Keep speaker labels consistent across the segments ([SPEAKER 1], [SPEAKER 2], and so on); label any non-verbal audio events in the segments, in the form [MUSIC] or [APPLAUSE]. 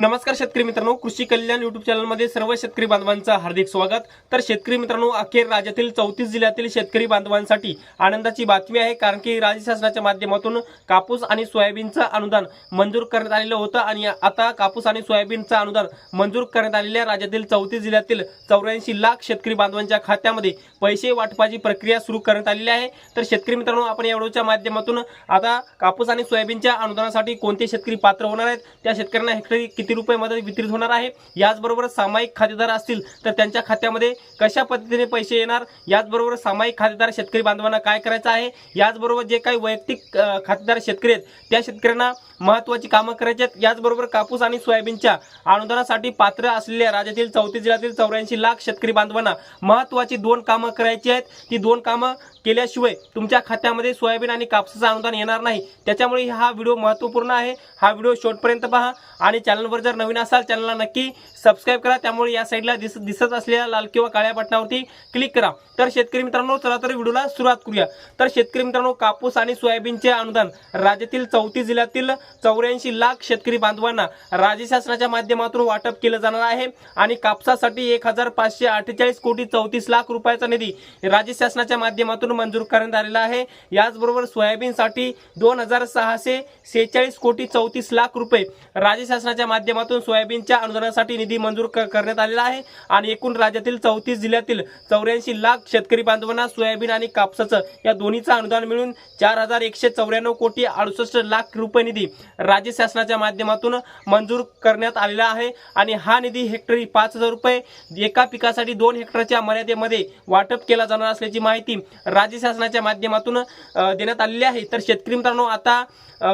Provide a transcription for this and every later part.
[SPEAKER 1] नमस्कार शेतकरी मित्रांनो कृषी कल्याण युट्यूब चॅनलमध्ये सर्व शेतकरी बांधवांचं हार्दिक स्वागत. तर शेतकरी मित्रांनो अखेर राज्यातील चौतीस जिल्ह्यातील शेतकरी बांधवांसाठी आनंदाची बातमी आहे कारण की राज्य शासनाच्या माध्यमातून कापूस आणि सोयाबीनचं अनुदान मंजूर करण्यात आलेलं होतं. आणि आता कापूस आणि सोयाबीनचं अनुदान मंजूर करण्यात आलेल्या राज्यातील चौतीस जिल्ह्यातील चौऱ्याऐंशी लाख शेतकरी बांधवांच्या खात्यामध्ये पैसे वाटपाची प्रक्रिया सुरू करण्यात आलेली आहे. तर शेतकरी मित्रांनो आपण या व्हिडिओच्या माध्यमातून आता कापूस आणि सोयाबीनच्या अनुदानासाठी कोणते शेतकरी पात्र होणार आहेत त्या शेतकऱ्यांना हेक्टरी किती रुपयामध्ये वितरित होणार आहे? याचबरोबर सामायिक खातेदार असतील तर त्यांच्या खात्यामध्ये कशा पद्धतीने पैसे येणार? याचबरोबर सामायिक खातेदार शेतकरी बांधवांना काय करायचं आहे? याचबरोबर जे काही वैयक्तिक खातेदार शेतकरी आहेत त्या शेतकऱ्यांना महत्वाची कामं करायची आहेत. याचबरोबर कापूस आणि सोयाबीनच्या अनुदानासाठी पात्र असलेल्या राज्यातील चौतीस जिल्ह्यातील चौऱ्याऐंशी लाख शेतकरी बांधवांना महत्वाची दोन कामं करायची आहेत. ती दोन कामं केल्याशिवाय तुमच्या खात्यामध्ये सोयाबीन आणि कापसाचं अनुदान येणार नाही. त्याच्यामुळे हा व्हिडिओ महत्त्वपूर्ण आहे. हा व्हिडिओ शेवटपर्यंत पहा आणि चॅनलवर जर नवीन असाल चॅनलला नक्की सबस्क्राईब करा. त्यामुळे या साईडला दिस दिसत असलेल्या लाल किंवा काळ्या बटनावरती क्लिक करा. तर शेतकरी मित्रांनो चला तर व्हिडिओला सुरुवात करूया. तर शेतकरी मित्रांनो कापूस आणि सोयाबीनचे अनुदान राज्यातील चौतीस जिल्ह्यातील चौऱ्याऐंशी लाख शेतकरी बांधवांना राज्य शासनाच्या माध्यमातून वाटप केलं जाणार आहे आणि कापसासाठी एक हजार पाचशे अठ्ठेचाळीस कोटी चौतीस लाख रुपयाचा निधी राज्य शासनाच्या माध्यमातून मंजूर करण्यात आलेला आहे. याचबरोबर सोयाबीनसाठी दोन हजार सहाशे सेहेचाळीस कोटी चौतीस लाख रुपये राज्य शासनाच्या माध्यमातून सोयाबीनच्या अनुदानासाठी निधी मंजूर करण्यात आलेला आहे. आणि एकूण राज्यातील चौतीस जिल्ह्यातील चौऱ्याऐंशी लाख शेतकरी बांधवांना सोयाबीन आणि कापसाचं या दोन्हीचं अनुदान मिळून चार हजार एकशे चौऱ्याण्णव कोटी अडुसष्ट लाख रुपये निधी राज्य शासनाच्या माध्यमातून मंजूर करण्यात आलेला आहे. आणि हा निधी हेक्टरी पाच हजार रुपये एका पिकासाठी दोन हेक्टरच्या मर्यादेमध्ये वाटप केला जाणार असल्याची माहिती राज्य राज्य शासनाच्या माध्यमातून देण्यात आलेली आहे. तर शेतकरी मित्रांनो आता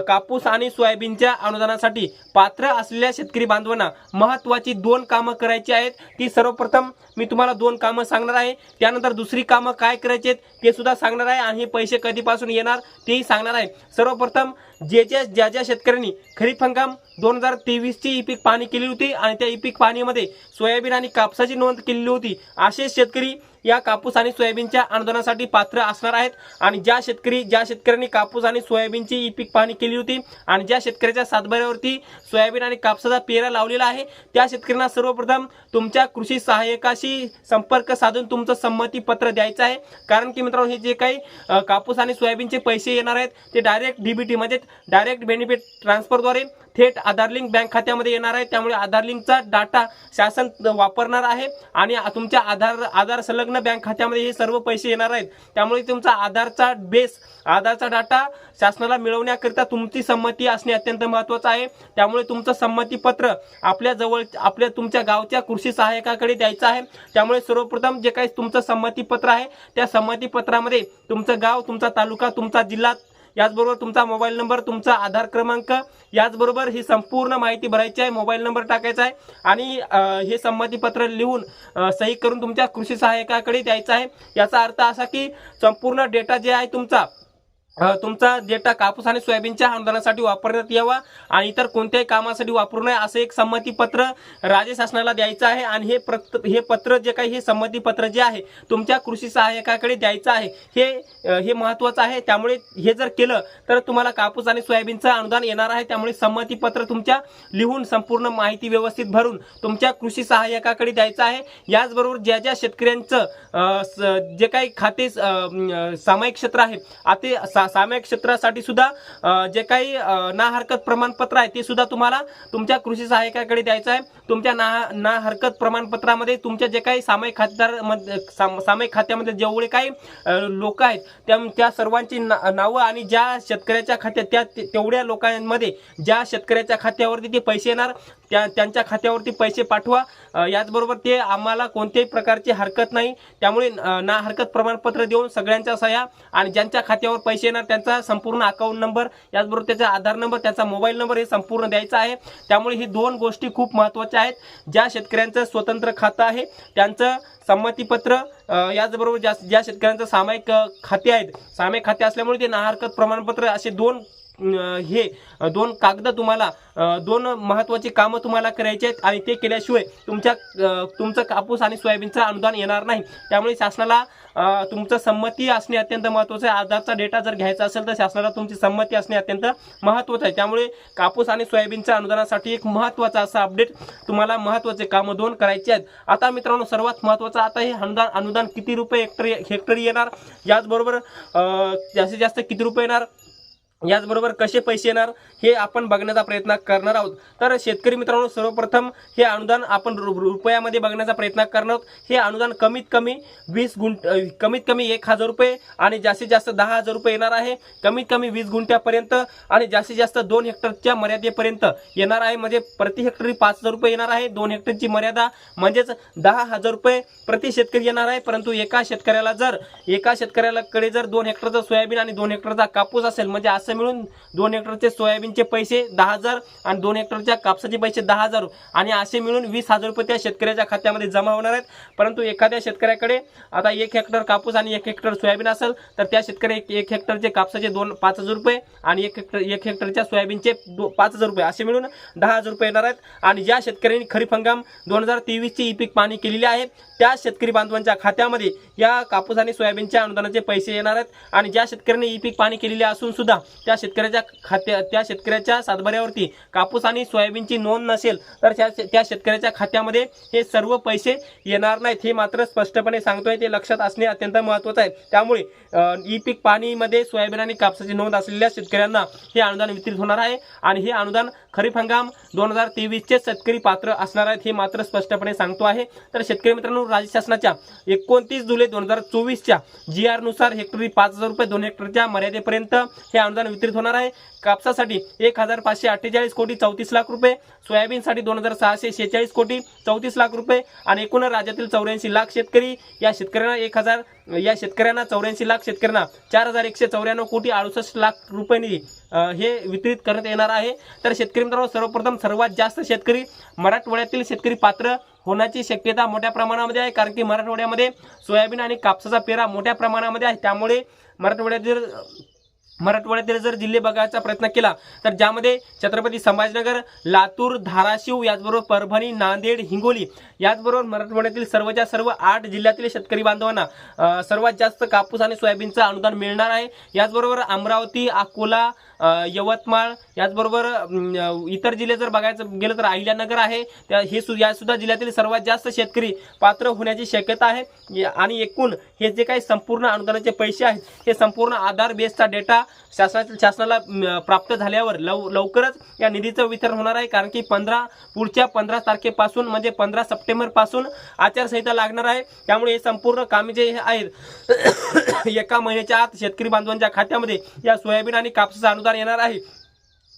[SPEAKER 1] कापूस आणि सोयाबीनच्या अनुदानासाठी पात्र असलेल्या शेतकरी बांधवांना महत्वाची दोन कामं करायची आहेत. ती सर्वप्रथम मी तुम्हाला दोन कामं सांगणार आहे. त्यानंतर दुसरी कामं काय करायची आहेत ते सुद्धा सांगणार आहे आणि हे पैसे कधीपासून येणार तेही सांगणार आहे. सर्वप्रथम जे जे ज्या ज्या शेतकऱ्यांनी खरीप हंगाम दोन हजार तेवीसची ई पीक पाणी केली होती आणि त्या ई पीक पाणीमध्ये सोयाबीन आणि कापसाची नोंद केलेली होती असे शेतकरी या कापूस आणि सोयाबीनच्या अनुदानासाठी पात्र असणार आहेत. आणि ज्या शेतकरी ज्या शेतकऱ्यांनी कापूस आणि सोयाबीनची ई पीक पाहणी केली होती आणि ज्या शेतकऱ्याच्या सातबाऱ्यावरती सोयाबीन आणि कापसाचा पेरा लावलेला आहे त्या शेतकऱ्यांना सर्वप्रथम तुमच्या कृषी सहाय्यकाशी संपर्क साधून तुमचं संमती पत्र द्यायचं आहे. कारण की मित्रांनो हे जे काही कापूस आणि सोयाबीनचे पैसे येणार आहेत ते डायरेक्ट डीबीटी म्हणजे डायरेक्ट बेनिफिट ट्रान्सफरद्वारे थेट आधार लिंक बँक खात्यामध्ये येणार आहे. त्यामुळे आधार लिंकचा डाटा शासन वापरणार आहे. आणि तुमच्या आधार आधार संलग्न बँक खात्यामध्ये हे सर्व पैसे येणार आहेत. त्यामुळे तुमचा आधारचा बेस आधारचा डाटा शासनाला मिळवण्याकरिता तुमची संमती असणे अत्यंत महत्त्वाचं आहे. त्यामुळे तुमचं संमतीपत्र आपल्या जवळ आपल्या तुमच्या गावच्या कृषी सहाय्यकाकडे द्यायचं आहे. त्यामुळे सर्वप्रथम जे काही तुमचं संमतीपत्र आहे त्या संमतीपत्रामध्ये तुमचं गाव तुमचा तालुका तुमचा जिल्हा याचबरोबर तुमचा मोबाईल नंबर तुमचा आधार क्रमांक याचबरोबर ही संपूर्ण माहिती भरायची आहे मोबाईल नंबर टाकायचा आहे. आणि हे संमतीपत्र लिहून सही करून तुमच्या कृषी सहाय्यकाकडे द्यायचं आहे. याचा अर्थ असा की संपूर्ण डेटा जे आहे तुमचा तुमचा डेटा कापूस आणि सोयाबीनच्या अनुदानासाठी वापरण्यात यावा आणि इतर कोणत्याही कामासाठी वापरू नये असं एक संमतीपत्र राज्य शासनाला द्यायचं आहे. आणि हे प्रत हे पत्र जे काही हे संमतीपत्र जे आहे तुमच्या कृषी सहाय्यकाकडे द्यायचं आहे. हे हे महत्त्वाचं आहे. त्यामुळे हे जर केलं तर तुम्हाला कापूस आणि सोयाबीनचं अनुदान येणार आहे. त्यामुळे संमतीपत्र तुमच्या लिहून संपूर्ण माहिती व्यवस्थित भरून तुमच्या कृषी सहाय्यकाकडे द्यायचं आहे. याचबरोबर ज्या ज्या शेतकऱ्यांचं जे काही खाते सामायिक क्षेत्र आहे आता सा- सामायिक क्षेत्रासाठी सुद्धा जे काही ना हरकत प्रमाणपत्र आहे ते सुद्धा तुम्हाला तुमच्या कृषी सहाय्यकाकडे द्यायचं आहे. तुमच्या ना ना हरकत प्रमाणपत्रामध्ये तुमच्या जे काही सामायिक खातेदार मध्ये- साम- सामायिक खात्यामध्ये जेवढे काही लोक आहेत त्या त्या सर्वांची ना- नावं आणि ज्या शेतकऱ्याच्या खात्यात त्या तेवढ्या लोकांमध्ये ज्या शेतकऱ्याच्या खात्यावरती ते पैसे येणार त्या त्यांच्या खात्यावरती पैसे पाठवा. याचबरोबर ते आम्हाला कोणत्याही प्रकारची हरकत नाही. त्यामुळे ना हरकत प्रमाणपत्र देऊन सगळ्यांच्या सह्या आणि ज्यांच्या खात्यावर पैसे येणार त्यांचा संपूर्ण अकाउंट नंबर याचबरोबर त्याचा आधार नंबर त्याचा मोबाईल नंबर हे संपूर्ण द्यायचा आहे. त्यामुळे ही दोन गोष्टी खूप महत्त्वाच्या आहेत. ज्या शेतकऱ्यांचं स्वतंत्र खातं आहे त्यांचं संमतीपत्र याचबरोबर ज्या ज्या शेतकऱ्यांचं सामायिक खाते आहेत. सामायिक खाते असल्यामुळे ते नाहरकत प्रमाणपत्र असे दोन हे दोन कागद तुम्हाला दोन महत्वाची कामं तुम्हाला करायची आहेत आणि ते केल्याशिवाय तुमच्या तुमचं कापूस आणि सोयाबीनचं अनुदान येणार नाही. त्यामुळे शासनाला तुमचं संमती असणे अत्यंत महत्त्वाचं आहे. आधारचा डेटा जर घ्यायचा असेल तर शासनाला तुमची संमती असणे अत्यंत महत्त्वाचं आहे. त्यामुळे कापूस आणि सोयाबीनच्या अनुदानासाठी एक महत्त्वाचा असा अपडेट तुम्हाला महत्त्वाचे कामं दोन करायचे आहेत. आता मित्रांनो सर्वात महत्त्वाचं आता हे अनुदान अनुदान किती रुपये हेक्टरी हेक्टरी येणार? याचबरोबर जास्तीत जास्त किती रुपये येणार? याचबरोबर कसे पैसे येणार हे आपण बघण्याचा प्रयत्न करणार आहोत. तर शेतकरी मित्रांनो सर्वप्रथम हे अनुदान आपण रु- रुपयामध्ये बघण्याचा प्रयत्न करणार आहोत. हे अनुदान कमीत कमी वीस गुंट कमीत कमी एक हजार रुपये आणि जास्तीत जास्त दहा हजार रुपये येणार आहे. कमीत कमी वीस गुंठ्यापर्यंत आणि जास्तीत जास्त दोन हेक्टरच्या मर्यादेपर्यंत येणार आहे. म्हणजे प्रति हेक्टरी पाच हजार रुपये येणार आहे. दोन हेक्टरची मर्यादा म्हणजेच दहा हजार रुपये प्रति शेतकरी येणार आहे. परंतु एका शेतकऱ्याला जर एका शेतकऱ्याला कडे जर दोन हेक्टरचा सोयाबीन आणि दोन हेक्टरचा कापूस असेल म्हणजे असं मिळून दोन हेक्टरचे सोयाबीनचे पैसे दहा हजार आणि दोन हेक्टरच्या कापसाचे पैसे दहा हजार आणि असे मिळून वीस हजार रुपये त्या शेतकऱ्याच्या खात्यामध्ये जमा होणार आहेत. परंतु एखाद्या शेतकऱ्याकडे आता एक हेक्टर कापूस आणि एक हेक्टर सोयाबीन असेल तर त्या शेतकरी एक- एक हेक्टरचे कापसाचे दोन पाच हजार रुपये आणि एक हेक्टर एक हेक्टरच्या सोयाबीनचे दो पाच हजार रुपये असे मिळून दहा हजार रुपये येणार आहेत. आणि ज्या शेतकऱ्यांनी खरीप हंगाम दोन हजार तेवीसची ई पीक पाणी केलेली आहे त्या शेतकरी बांधवांच्या खात्यामध्ये या कापूस आणि सोयाबीनच्या अनुदानाचे पैसे येणार आहेत. आणि ज्या शेतकऱ्यांनी ई पीक पाणी केलेले असून सुद्धा त्या शेतकऱ्याच्या खात्या त्या शेतकऱ्याच्या सातबाऱ्यावरती कापूस आणि सोयाबीनची नोंद नसेल तर त्या त्या शेतकऱ्याच्या खात्यामध्ये हे सर्व पैसे येणार नाहीत. हे मात्र स्पष्टपणे सांगतोय. ते लक्षात असणे अत्यंत महत्त्वाचं आहे. त्यामुळे ई पीक पाणीमध्ये सोयाबीन आणि कापसाची नोंद असलेल्या शेतकऱ्यांना हे अनुदान वितरित होणार आहे आणि हे अनुदान खरीप हंगाम दोन हजार तेवीसचे शेतकरी पात्र असणार आहेत हे मात्र स्पष्टपणे सांगतो आहे. तर शेतकरी मित्रांनो राज्य शासनाच्या एकोणतीस जुलै दोन हजार चोवीसच्या जी आरनुसार हेक्टरी पाच हजार रुपये दोन हेक्टरच्या मर्यादेपर्यंत हे अनुदान वितरित होणार आहे. कापसासाठी एक हजार पाचशे अठ्ठेचाळीस कोटी चौतीस लाख रुपये सोयाबीनसाठी दोन हजार सहाशे शेहेचाळीस कोटी चौतीस लाख रुपये आणि एकूण राज्यातील चौऱ्याऐंशी लाख शेतकरी या शेतकऱ्यांना एक हजार या शेतकऱ्यांना चौऱ्याऐंशी लाख शेतकऱ्यांना चार हजार एकशे चौऱ्याण्णव कोटी अडुसष्ट लाख रुपये निधी हे वितरित करण्यात येणार आहे. तर शेतकरी मित्रांनो सर्वप्रथम सर्वात जास्त शेतकरी मराठवाड्यातील शेतकरी पात्र होण्याची शक्यता मोठ्या प्रमाणामध्ये आहे कारण की मराठवाड्यामध्ये सोयाबीन आणि कापसाचा पेरा मोठ्या प्रमाणामध्ये आहे. त्यामुळे मराठवाड्यातील मराठवाड्यातील जर जिल्हे बघायचा प्रयत्न केला तर ज्यामध्ये छत्रपती संभाजीनगर लातूर धाराशिव याचबरोबर परभणी नांदेड हिंगोली याचबरोबर मराठवाड्यातील सर्वच्या सर्व आठ जिल्ह्यातील शेतकरी बांधवांना सर्वात जास्त कापूस आणि सोयाबीनचं अनुदान मिळणार आहे. याचबरोबर अमरावती अकोला यवतमाळ याचबरोबर इतर जिल्हे जर बघायचं गेलं तर अहिल्यानगर आहे. त्या हे सु यासुद्धा जिल्ह्यातील सर्वात जास्त शेतकरी पात्र होण्याची शक्यता आहे. आणि एकूण हे जे काही संपूर्ण अनुदानाचे पैसे आहेत हे संपूर्ण आधार बेसचा डेटा शासनातील शासनाला प्राप्त झाल्यावर लव लवकरच या निधीचं वितरण होणार आहे. कारण की पंधरा पुढच्या पंधरा तारखेपासून म्हणजे पंधरा सप्टेंबरपासून आचारसंहिता लागणार आहे. त्यामुळे हे संपूर्ण कामे जे आहेत [COUGHS] एका महिन्याच्या आत शेतकरी बांधवांच्या खात्यामध्ये या सोयाबीन आणि कापसाचं अनुदान येणार आहे.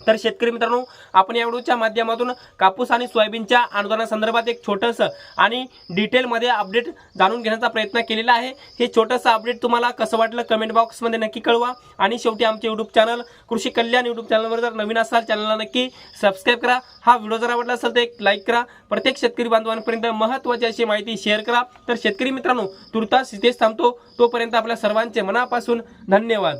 [SPEAKER 1] तर शेतकरी मित्रांनो आपण या व्हिडिओच्या माध्यमातून कापूस आणि सोयाबीनच्या अनुदानासंदर्भात एक छोटंसं आणि डिटेलमध्ये अपडेट जाणून घेण्याचा प्रयत्न केलेला आहे. हे छोटंसं अपडेट तुम्हाला कसं वाटलं कमेंट बॉक्समध्ये नक्की कळवा. आणि शेवटी आमचे यूट्यूब चॅनल कृषी कल्याण यूट्यूब चॅनलवर जर नवीन असाल चॅनलला नक्की सबस्क्राईब करा. हा व्हिडिओ जर आवडला असेल तर एक लाईक करा. प्रत्येक शेतकरी बांधवांपर्यंत महत्त्वाची अशी माहिती शेअर करा. तर शेतकरी मित्रांनो तुर्तास इथेच थांबतो. तोपर्यंत आपल्या सर्वांचे मनापासून धन्यवाद.